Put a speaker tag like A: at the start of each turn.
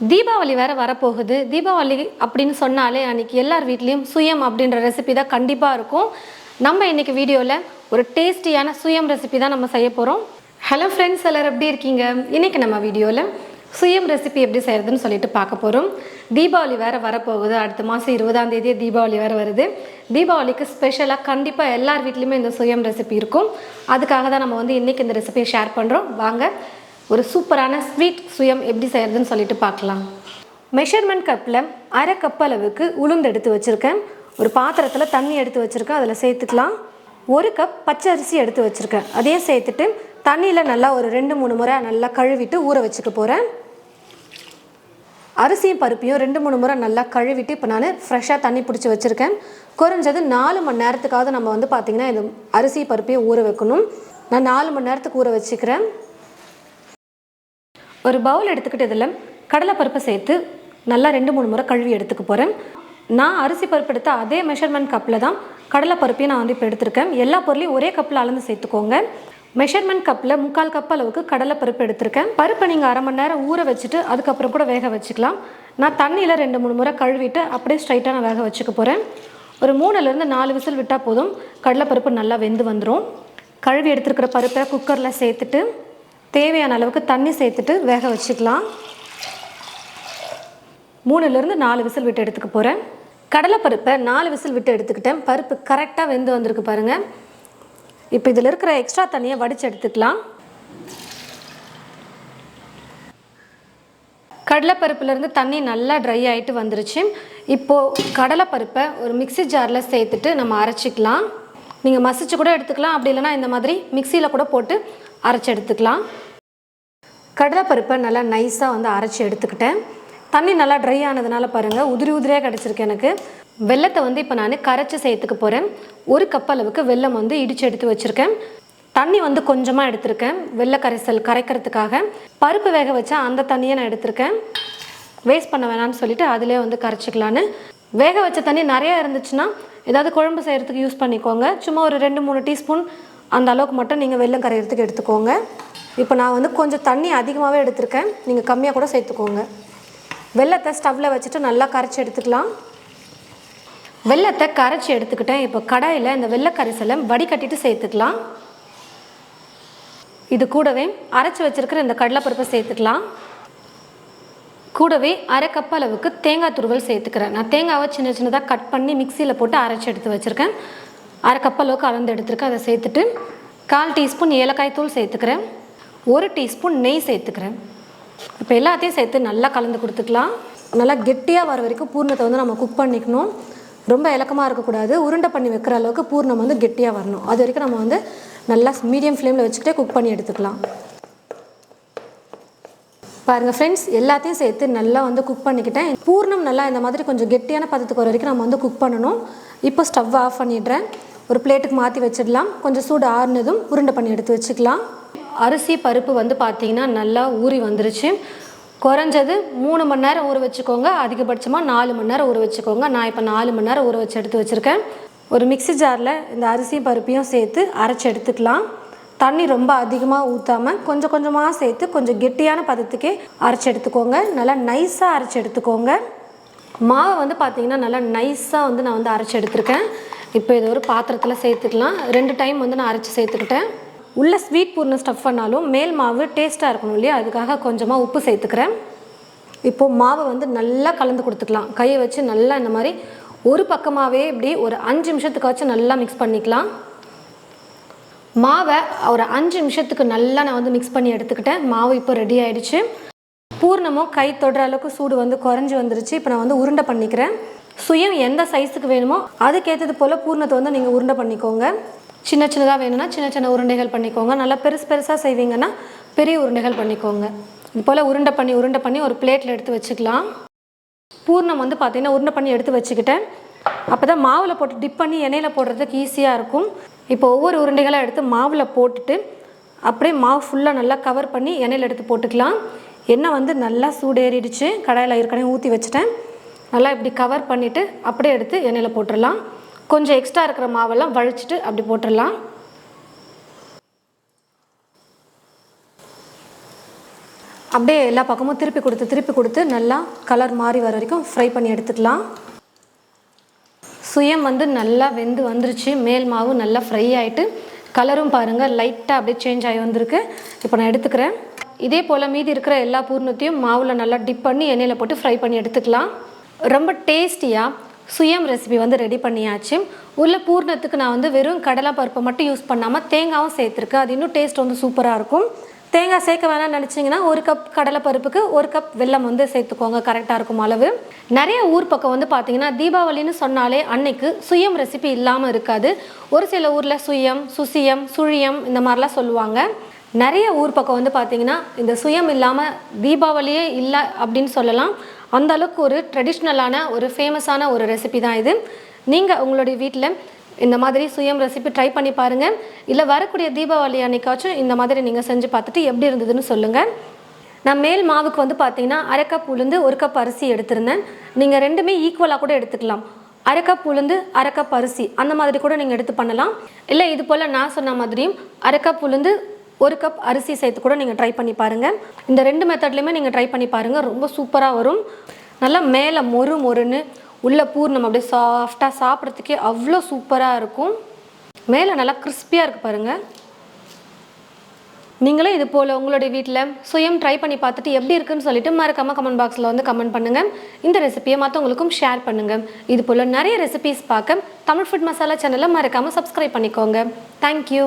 A: தீபாவளி வேறு வரப்போகுது. தீபாவளி அப்படின்னு சொன்னாலே அன்றைக்கி எல்லார் வீட்லேயும் சுயம் அப்படின்ற ரெசிபி தான் கண்டிப்பாக இருக்கும். நம்ம இன்றைக்கி வீடியோவில் ஒரு டேஸ்டியான சுயம் ரெசிபி தான் நம்ம செய்ய போகிறோம் ஹலோ ஃப்ரெண்ட்ஸ் எல்லோரும் எப்படி இருக்கீங்க? இன்றைக்கி நம்ம வீடியோவில் சுயம் ரெசிபி எப்படி செய்கிறதுன்னு சொல்லிட்டு பார்க்க போகிறோம் தீபாவளி வேறு வரப்போகுது. அடுத்த மாதம் இருபதாம் தேதியே தீபாவளி வேறு வருது. தீபாவளிக்கு ஸ்பெஷலாக கண்டிப்பாக எல்லார் வீட்லேயுமே இந்த சுயம் ரெசிபி இருக்கும். அதுக்காக தான் நம்ம வந்து இன்றைக்கி இந்த ரெசிபியை ஷேர் பண்ணுறோம் வாங்க ஒரு சூப்பரான ஸ்வீட் சுயம் எப்படி செய்கிறதுன்னு சொல்லிட்டு பார்க்கலாம். மெஷர்மெண்ட் கப்பில் அரை கப் அளவுக்கு உளுந்து எடுத்து வச்சுருக்கேன். ஒரு பாத்திரத்தில் தண்ணி எடுத்து வச்சுருக்கேன் அதில் சேர்த்துக்கலாம். ஒரு கப் பச்சை அரிசி எடுத்து வச்சுருக்கேன். அதையும் சேர்த்துட்டு தண்ணியில் நல்லா ஒரு ரெண்டு மூணு முறை நல்லா கழுவிட்டு ஊற வச்சுக்க போகிறேன் அரிசியும் பருப்பையும் ரெண்டு மூணு முறை நல்லா கழுவிட்டு இப்போ நான் ஃப்ரெஷ்ஷாக தண்ணி பிடிச்சி வச்சுருக்கேன். குறைஞ்சது நாலு மணி நேரத்துக்காவது நம்ம வந்து பார்த்திங்கன்னா இந்த அரிசி பருப்பையும் ஊற வைக்கணும். நான் நாலு மணி நேரத்துக்கு ஊற வச்சுக்கிறேன். ஒரு பவுல் எடுத்துக்கிட்டு இதில் கடலைப்பருப்பை சேர்த்து நல்லா ரெண்டு மூணு முறை கழுவி எடுத்துக்க போகிறேன். நான் அரிசி பருப்பு எடுத்த அதே மெஷர்மெண்ட் கப்பில் தான் கடலைப்பருப்பையும் நான் வந்து இப்போ எடுத்திருக்கேன். எல்லா பொருளையும் ஒரே கப்பில் அளந்து சேர்த்துக்கோங்க. மெஷர்மெண்ட் கப்பில் முக்கால் கப் அளவுக்கு கடலைப்பருப்பு எடுத்திருக்கேன். பருப்பை நீங்கள் அரை மணி நேரம் ஊற வச்சுட்டு அதுக்கப்புறம் கூட வேக வச்சுக்கலாம். நான் தண்ணியில் ரெண்டு மூணு முறை கழுவிட்டு அப்படியே ஸ்ட்ரைட்டாக நான் வேக வச்சுக்க போகிறேன். ஒரு மூணுலேருந்து நாலு விசில் விட்டால் போதும். கடலைப்பருப்பு நல்லா வெந்து வந்துடும் கழுவி எடுத்துருக்கிற பருப்பை குக்கரில் சேர்த்துட்டு தேவையான அளவுக்கு தண்ணி சேர்த்துட்டு வேக வச்சுக்கலாம். மூணுலேருந்து நாலு விசில் விட்டு எடுத்துக்க போகிறேன் கடலைப்பருப்பை நாலு விசில் விட்டு எடுத்துக்கிட்டேன். பருப்பு கரெக்டாக வெந்து வந்திருக்கு பாருங்கள் இப்போ இதில் இருக்கிற எக்ஸ்ட்ரா தண்ணியை வடித்து எடுத்துக்கலாம். கடலைப்பருப்புலேருந்து தண்ணி நல்லா ட்ரை ஆகிட்டு வந்துருச்சு. இப்போது கடலைப்பருப்பை ஒரு மிக்ஸி ஜாரில் சேர்த்துட்டு நம்ம அரைச்சிக்கலாம். நீங்கள் மசிச்சு கூட எடுத்துக்கலாம். அப்படி இல்லைன்னா இந்த மாதிரி மிக்சியில் கூட போட்டு அரைச்சி எடுத்துக்கலாம். கடலைப்பருப்பை நல்லா நைஸாக வந்து அரைச்சி எடுத்துக்கிட்டேன். தண்ணி நல்லா ட்ரை ஆனதுனால பாருங்கள் உதிரி உதிரியாக கிடச்சிருக்கு எனக்கு. வெள்ளத்தை வந்து இப்போ நான் கரைச்சி சேர்த்துக்க போகிறேன் ஒரு கப் அளவுக்கு வெல்லம் வந்து இடித்து எடுத்து வச்சுருக்கேன். தண்ணி வந்து கொஞ்சமாக எடுத்திருக்கேன் வெள்ளை கரைசல் கரைக்கிறதுக்காக. பருப்பு வேக வச்சா அந்த தண்ணியை நான் எடுத்திருக்கேன். வேஸ்ட் பண்ண வேணாம்னு சொல்லிட்டு அதிலே வந்து கரைச்சிக்கலான்னு. வேக வச்ச தண்ணி நிறையா இருந்துச்சுன்னா ஏதாவது குழம்பு செய்கிறதுக்கு யூஸ் பண்ணிக்கோங்க. சும்மா ஒரு ரெண்டு மூணு டீஸ்பூன் அந்த அளவுக்கு மட்டும் நீங்கள் வெள்ளம் கரையிறதுக்கு எடுத்துக்கோங்க. இப்போ நான் வந்து கொஞ்சம் தண்ணி அதிகமாகவே எடுத்திருக்கேன். நீங்கள் கம்மியாக கூட சேர்த்துக்கோங்க. வெள்ளத்தை ஸ்டவ்வில் வச்சுட்டு நல்லா கரைச்சி எடுத்துக்கலாம். வெள்ளத்தை கரைச்சி எடுத்துக்கிட்டேன். இப்போ கடாயில் இந்த வெள்ளை கரைசலை வடிகட்டிட்டு சேர்த்துக்கலாம். இது கூடவே அரைச்சி வச்சுருக்கிற இந்த கடலைப்பருப்பை சேர்த்துக்கலாம். கூடவே அரை கப் அளவுக்கு தேங்காய் துருவல் சேர்த்துக்கிறேன். நான் தேங்காவை சின்ன சின்னதாக கட் பண்ணி மிக்சியில் போட்டு அரைச்சி எடுத்து வச்சுருக்கேன். அரை கப் அளவுக்கு அளந்து எடுத்துருக்கேன். அதை சேர்த்துட்டு கால் டீஸ்பூன் ஏலக்காய் தூள் சேர்த்துக்கிறேன். ஒரு டீஸ்பூன் நெய் சேர்த்துக்கிறேன். இப்போ எல்லாத்தையும் சேர்த்து நல்லா கலந்து கொடுத்துக்கலாம். நல்லா கெட்டியாக வர வரைக்கும் பூர்ணத்தை வந்து நம்ம குக் பண்ணிக்கணும். ரொம்ப இலக்கமாக இருக்கக்கூடாது. உருண்டை பண்ணி வைக்கிற அளவுக்கு பூர்ணம் வந்து கெட்டியாக வரணும். அது வரைக்கும் நம்ம வந்து நல்லா மீடியம் ஃப்ளேமில் வச்சுக்கிட்டே குக் பண்ணி எடுத்துக்கலாம். பாருங்கள் ஃப்ரெண்ட்ஸ் எல்லாத்தையும் சேர்த்து நல்லா வந்து குக் பண்ணிக்கிட்டேன். பூர்ணம் நல்லா இந்த மாதிரி கொஞ்சம் கெட்டியான பதத்துக்கு வர வரைக்கும் நம்ம வந்து குக் பண்ணணும். இப்போ ஸ்டவ் ஆஃப் பண்ணிடுறேன். ஒரு பிளேட்டுக்கு மாற்றி வச்சிடலாம். கொஞ்சம் சூடு ஆறுனதும் உருண்டை பண்ணி எடுத்து வச்சுக்கலாம். அரிசி பருப்பு வந்து பார்த்திங்கன்னா நல்லா ஊறி வந்துருச்சு. குறைஞ்சது மூணு மணி நேரம் ஊற வச்சுக்கோங்க. அதிகபட்சமாக நாலு மணி நேரம் ஊற வச்சுக்கோங்க. நான் இப்போ நாலு மணி நேரம் ஊற வச்சு எடுத்து வச்சுருக்கேன். ஒரு மிக்ஸி ஜாரில் இந்த அரிசியும் பருப்பையும் சேர்த்து அரைச்சி எடுத்துக்கலாம். தண்ணி ரொம்ப அதிகமாக ஊற்றாமல் கொஞ்சம் கொஞ்சமாக சேர்த்து கொஞ்சம் கெட்டியான பதத்துக்கே அரைச்சி எடுத்துக்கோங்க. நல்லா நைஸாக அரைச்சி எடுத்துக்கோங்க. மாவை வந்து பார்த்திங்கன்னா நல்லா நைஸாக வந்து நான் வந்து அரைச்சி எடுத்திருக்கேன். இப்போ இது ஒரு பாத்திரத்தில் சேர்த்துக்கலாம். ரெண்டு டைம் வந்து நான் அரைச்சி சேர்த்துக்கிட்டேன். உள்ளே ஸ்வீட் பூர்ணம் ஸ்டஃப் பண்ணாலும் மேல் மாவு டேஸ்ட்டாக இருக்கணும் இல்லையா? அதுக்காக கொஞ்சமாக உப்பு சேர்த்துக்கிறேன். இப்போது மாவை வந்து நல்லா கலந்து கொடுத்துக்கலாம். கையை வச்சு நல்லா இந்த மாதிரி ஒரு பக்கமாகவே இப்படி ஒரு அஞ்சு நிமிஷத்துக்காச்சும் நல்லா மிக்ஸ் பண்ணிக்கலாம். மாவை ஒரு அஞ்சு நிமிஷத்துக்கு நல்லா நான் வந்து மிக்ஸ் பண்ணி எடுத்துக்கிட்டேன். மாவு இப்போ ரெடி ஆயிடுச்சு. பூர்ணமும் கை தொடுற அளவுக்கு சூடு வந்து குறைஞ்சி வந்துருச்சு. இப்போ நான் வந்து உருண்டை பண்ணிக்கிறேன். சுயம் எந்த சைஸுக்கு வேணுமோ அதுக்கேற்றது போல் பூர்ணத்தை வந்து நீங்கள் உருண்டை பண்ணிக்கோங்க. சின்ன சின்னதாக வேணும்னா சின்ன சின்ன உருண்டைகள் பண்ணிக்கோங்க. நல்லா பெருசு பெருசாக செய்வீங்கன்னா பெரிய உருண்டைகள் பண்ணிக்கோங்க. இது போல் உருண்டை பண்ணி உருண்டை பண்ணி ஒரு பிளேட்டில் எடுத்து வச்சுக்கலாம். பூர்ணம் வந்து பார்த்திங்கன்னா உருண்டை பண்ணி எடுத்து வச்சுக்கிட்டேன். அப்போ தான் மாவில் போட்டு டிப் பண்ணி எண்ணெயில் போடுறதுக்கு ஈஸியாக இருக்கும். இப்போ ஒவ்வொரு உருண்டைகளாக எடுத்து மாவில் போட்டுட்டு அப்படியே மாவு ஃபுல்லாக நல்லா கவர் பண்ணி எண்ணெயில் எடுத்து போட்டுக்கலாம். எண்ணெய் வந்து நல்லா சூடேறிடுச்சு. கடாயில் ஏற்கனவே ஊற்றி வச்சுட்டேன். நல்லா இப்படி கவர் பண்ணிவிட்டு அப்படியே எடுத்து எண்ணெயில் போட்டுடலாம். கொஞ்சம் எக்ஸ்ட்ரா இருக்கிற மாவெல்லாம் வழிச்சிட்டு அப்படி போட்டுடலாம். அப்படியே எல்லா பக்கமும் திருப்பி கொடுத்து திருப்பி கொடுத்து நல்லா கலர் மாறி வர வரைக்கும் ஃப்ரை பண்ணி எடுத்துக்கலாம். சுயம் வந்து நல்லா வெந்து வந்துருச்சு. மேல் மாவு நல்லா ஃப்ரை ஆகிட்டு கலரும் பாருங்கள் லைட்டாக அப்படியே சேஞ்ச் ஆகி வந்திருக்கு. இப்போ நான் எடுத்துக்கிறேன். இதே போல் மீதி இருக்கிற எல்லா பூர்ணத்தையும் மாவில் நல்லா டிப் பண்ணி எண்ணெயில் போட்டு ஃப்ரை பண்ணி எடுத்துக்கலாம். ரொம்ப டேஸ்டியாக சுயம் ரெசிபி வந்து ரெடி பண்ணியாச்சு. உள்ள பூர்ணத்துக்கு நான் வந்து வெறும் கடலை பருப்பை மட்டும் யூஸ் பண்ணாமல் தேங்காயும் சேர்த்துருக்கேன். அது இன்னும் டேஸ்ட் வந்து சூப்பராக இருக்கும். தேங்காய் சேர்க்க வேணாம்னு நினச்சிங்கன்னா ஒரு கப் கடலைப்பருப்புக்கு ஒரு கப் வெல்லம் வந்து சேர்த்துக்கோங்க. கரெக்டாக இருக்கும் அளவு. நிறைய ஊர் பக்கம் வந்து பார்த்தீங்கன்னா தீபாவளின்னு சொன்னாலே அன்னைக்கு சுயம் ரெசிபி இல்லாமல் இருக்காது. ஒரு சில ஊரில் சுயம் சுசியம் சுழியம் இந்த மாதிரிலாம் சொல்லுவாங்க. நிறைய ஊர் பக்கம் வந்து பார்த்தீங்கன்னா இந்த சுயம் இல்லாமல் தீபாவளியே இல்லை அப்படின்னு சொல்லலாம். அந்த அளவுக்கு ஒரு ட்ரெடிஷ்னலான ஒரு ஃபேமஸான ஒரு ரெசிபி தான் இது. நீங்கள் உங்களுடைய வீட்டில் இந்த மாதிரி சுயம் ரெசிபி ட்ரை பண்ணி பாருங்கள் இல்லை வரக்கூடிய தீபாவளி அன்னைக்காச்சும் இந்த மாதிரி நீங்கள் செஞ்சு பார்த்துட்டு எப்படி இருந்ததுன்னு சொல்லுங்கள் நான் மேல் மாவுக்கு வந்து பார்த்தீங்கன்னா அரை கப் உளுந்து ஒரு கப் அரிசி எடுத்திருந்தேன். நீங்கள் ரெண்டுமே ஈக்குவலாக கூட எடுத்துக்கலாம். அரை கப் உளுந்து அரை கப் அரிசி அந்த மாதிரி கூட நீங்கள் எடுத்து பண்ணலாம். இல்லை இது போல் நான் சொன்ன மாதிரியும் அரை கப் உளுந்து ஒரு கப் அரிசி சேர்த்து கூட நீங்கள் ட்ரை பண்ணி பாருங்கள் இந்த ரெண்டு மெத்தட்லையுமே நீங்கள் ட்ரை பண்ணி பாருங்கள் ரொம்ப சூப்பராக வரும். நல்லா மேலே மொறு மொறுன்னு உள்ள பூர்ணம் அப்படியே சாஃப்டாக சாப்பிட்றதுக்கே அவ்வளோ சூப்பராக இருக்கும். மேலே நல்லா கிறிஸ்பியாக இருக்குது பாருங்கள் நீங்களே இது போல் உங்களுடைய வீட்டில் சுயம் ட்ரை பண்ணி பார்த்துட்டு எப்படி இருக்குன்னு சொல்லிட்டு மறக்காம கமெண்ட் பாக்ஸில் வந்து கமெண்ட் பண்ணுங்கள் இந்த ரெசிபியை மற்றவங்களுக்கும் ஷேர் பண்ணுங்கள் இது போல் நிறைய ரெசிபிஸ் பார்க்க தமிழ் ஃபுட் மசாலா சேனலை மறக்காமல் சப்ஸ்கிரைப் பண்ணிக்கோங்க. தேங்க்யூ